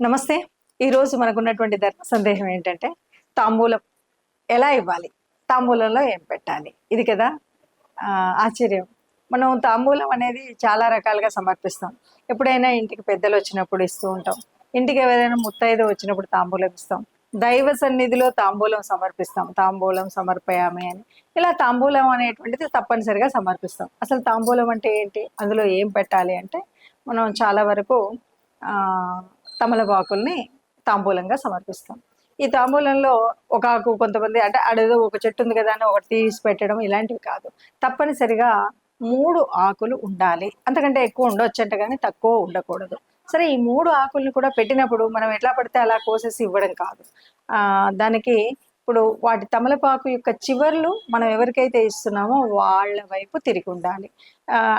నమస్తే. ఈరోజు మనకున్నటువంటి ధర్మ సందేహం ఏంటంటే తాంబూలం ఎలా ఇవ్వాలి? తాంబూలంలో ఏం పెట్టాలి? ఇది కదా ఆశ్చర్యం. మనం తాంబూలం అనేది చాలా రకాలుగా సమర్పిస్తాం. ఎప్పుడైనా ఇంటికి పెద్దలు వచ్చినప్పుడు ఇస్తూ ఉంటాం. ఇంటికి ఎవరైనా ముత్తైదు వచ్చినప్పుడు తాంబూలం ఇస్తాం. దైవ సన్నిధిలో తాంబూలం సమర్పిస్తాం. తాంబూలం సమర్పయామి అని. ఇలా తాంబూలం అనేటువంటిది తప్పనిసరిగా సమర్పిస్తాం. అసలు తాంబూలం అంటే ఏంటి? అందులో ఏం పెట్టాలి అంటే మనం చాలా వరకు తమలపాకుల్ని తాంబూలంగా సమర్పిస్తాం. ఈ తాంబూలంలో ఒక ఆకు కొంతమంది అంటే అడేదో ఒక చెట్టు ఉంది కదా అని ఒకటి తీసి పెట్టడం ఇలాంటివి కాదు. తప్పనిసరిగా మూడు ఆకులు ఉండాలి. అంతకంటే ఎక్కువ ఉండొచ్చంట కానీ తక్కువ ఉండకూడదు. సరే ఈ మూడు ఆకుల్ని కూడా పెట్టినప్పుడు మనం ఎట్లా పడితే అలా కోసేసి ఇవ్వడం కాదు. ఆ, దానికి ఇప్పుడు వాటి తమలపాకు యొక్క చివర్లు మనం ఎవరికైతే ఇస్తున్నామో వాళ్ళ వైపు తిరిగి ఉండాలి.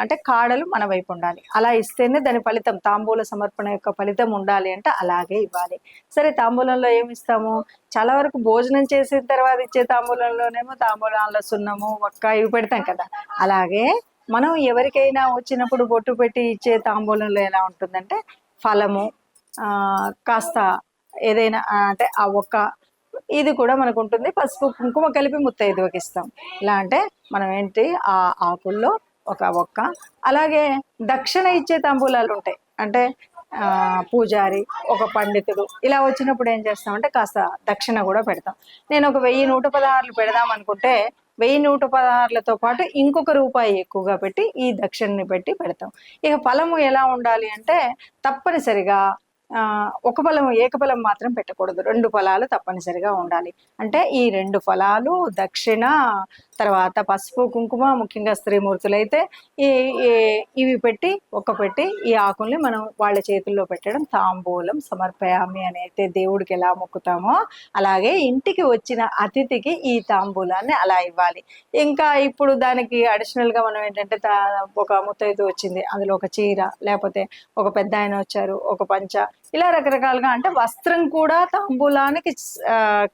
అంటే కాడలు మన వైపు ఉండాలి. అలా ఇస్తేనే దాని ఫలితం తాంబూల సమర్పణ యొక్క ఫలితం ఉండాలి అంటే అలాగే ఇవ్వాలి. సరే తాంబూలంలో ఏమి ఇస్తాము? చాలా వరకు భోజనం చేసిన తర్వాత ఇచ్చే తాంబూలంలోనేమో తాంబూలంలో సున్నము ఒక్క ఇవి పెడతాం కదా. అలాగే మనం ఎవరికైనా వచ్చినప్పుడు బొట్టు పెట్టి ఇచ్చే తాంబూలంలో ఎలా ఉంటుందంటే ఫలము కాస్త ఏదైనా అంటే ఆ ఒక్క ఇది కూడా మనకు ఉంటుంది. పసుపు కుంకుమ కలిపి ముత్తైదువకి ఇస్తాం. ఇలా అంటే మనం ఏంటి? ఆ ఆకుల్లో ఒక ఒక్క. అలాగే దక్షిణ ఇచ్చే తంబూలాలు ఉంటాయి. అంటే పూజారి ఒక పండితుడు ఇలా వచ్చినప్పుడు ఏం చేస్తామంటే కాస్త దక్షిణ కూడా పెడతాం. నేను ఒక వెయ్యి నూట పదహారులు పెడదాం అనుకుంటే వెయ్యి నూట పదహారులతో పాటు ఇంకొక రూపాయి ఎక్కువగా పెట్టి ఈ దక్షిణని పెట్టి పెడతాం. ఇక ఫలము ఎలా ఉండాలి అంటే తప్పనిసరిగా ఒక ఫలం ఏకఫలం మాత్రం పెట్టకూడదు. రెండు ఫలాలు తప్పనిసరిగా ఉండాలి. అంటే ఈ రెండు ఫలాలు దక్షిణ తర్వాత పసుపు కుంకుమ ముఖ్యంగా స్త్రీమూర్తులు అయితే ఈ- ఇవి పెట్టి ఒక్క పెట్టి ఈ ఆకుల్ని మనం వాళ్ళ చేతుల్లో పెట్టడం తాంబూలం సమర్పయామి అని అయితే దేవుడికి ఎలా మొక్కుతామో అలాగే ఇంటికి వచ్చిన అతిథికి ఈ తాంబూలాన్ని అలా ఇవ్వాలి. ఇంకా ఇప్పుడు దానికి అడిషనల్గా మనం ఏంటంటే తా- ఒక ముత్తైదు వచ్చింది అందులో ఒక చీర లేకపోతే ఒక పెద్ద ఆయన వచ్చారు ఒక పంచ ఇలా రకరకాలుగా అంటే వస్త్రం కూడా తాంబూలానికి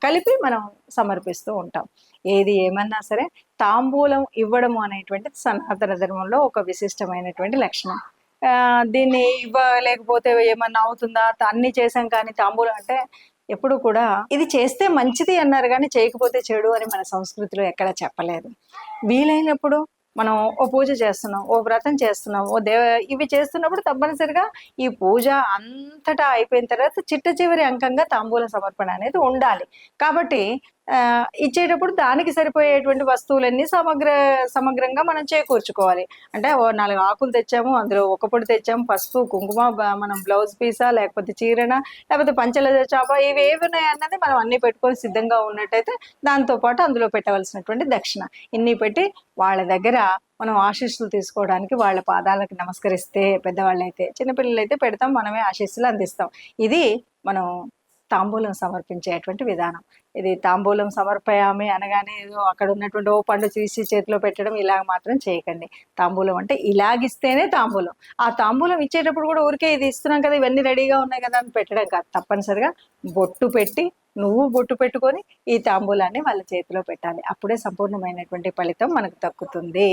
కలిపి మనం సమర్పిస్తూ ఉంటాం. ఏది ఏమన్నా సరే తాంబూలం ఇవ్వడము అనేటువంటిది సనాతన ధర్మంలో ఒక విశిష్టమైనటువంటి లక్షణం. ఆ, దీన్ని ఇవ్వలేకపోతే ఏమన్నా అవుతుందా? అన్ని చేసాం కానీ తాంబూలం అంటే ఎప్పుడు కూడా ఇది చేస్తే మంచిది అన్నారు కానీ చేయకపోతే చెడు అని మన సంస్కృతిలో ఎక్కడ చెప్పలేదు. వీలైనప్పుడు మనం ఓ పూజ చేస్తున్నాం ఓ వ్రతం చేస్తున్నాం ఓ దేవ ఇవి చేస్తున్నప్పుడు తప్పనిసరిగా ఈ పూజ అంతటా అయిపోయిన తర్వాత చిట్ట చివరి అంకంగా తాంబూల సమర్పణ అనేది ఉండాలి. కాబట్టి ఇచ్చేటప్పుడు దానికి సరిపోయేటువంటి వస్తువులన్నీ సమగ్ర సమగ్రంగా మనం చేకూర్చుకోవాలి. అంటే ఓ నాలుగు ఆకులు తెచ్చాము అందులో ఒక పొడి తెచ్చాము పసుపు కుంకుమ మనం బ్లౌజ్ పీసా లేకపోతే చీరన లేకపోతే పంచల చాప ఇవి ఏవి ఉన్నాయి అన్నది మనం అన్ని పెట్టుకొని సిద్ధంగా ఉన్నట్టయితే దాంతో పాటు అందులో పెట్టవలసినటువంటి దక్షిణ. ఇన్ని పెట్టి వాళ్ళ దగ్గర మనం ఆశీస్సులు తీసుకోవడానికి వాళ్ళ పాదాలకు నమస్కరిస్తే పెద్దవాళ్ళు అయితే చిన్నపిల్లలు అయితే పెడతాం మనమే ఆశీస్సులు అందిస్తాం. ఇది మనం తాంబూలం సమర్పించేటువంటి విధానం. ఇది తాంబూలం సమర్పయామి అనగానే ఏదో అక్కడ ఉన్నటువంటి ఓ పండు తీసి చేతిలో పెట్టడం ఇలాగ మాత్రం చేయకండి. తాంబూలం అంటే ఇలాగిస్తేనే తాంబూలం. ఆ తాంబూలం ఇచ్చేటప్పుడు కూడా ఊరికే ఇది ఇస్తున్నాం కదా ఇవన్నీ రెడీగా ఉన్నాయి కదా అని పెట్టడం కాదు. తప్పనిసరిగా బొట్టు పెట్టి నువ్వు బొట్టు పెట్టుకొని ఈ తాంబూలాన్ని వాళ్ళ చేతిలో పెట్టాలి. అప్పుడే సంపూర్ణమైనటువంటి ఫలితం మనకు దక్కుతుంది.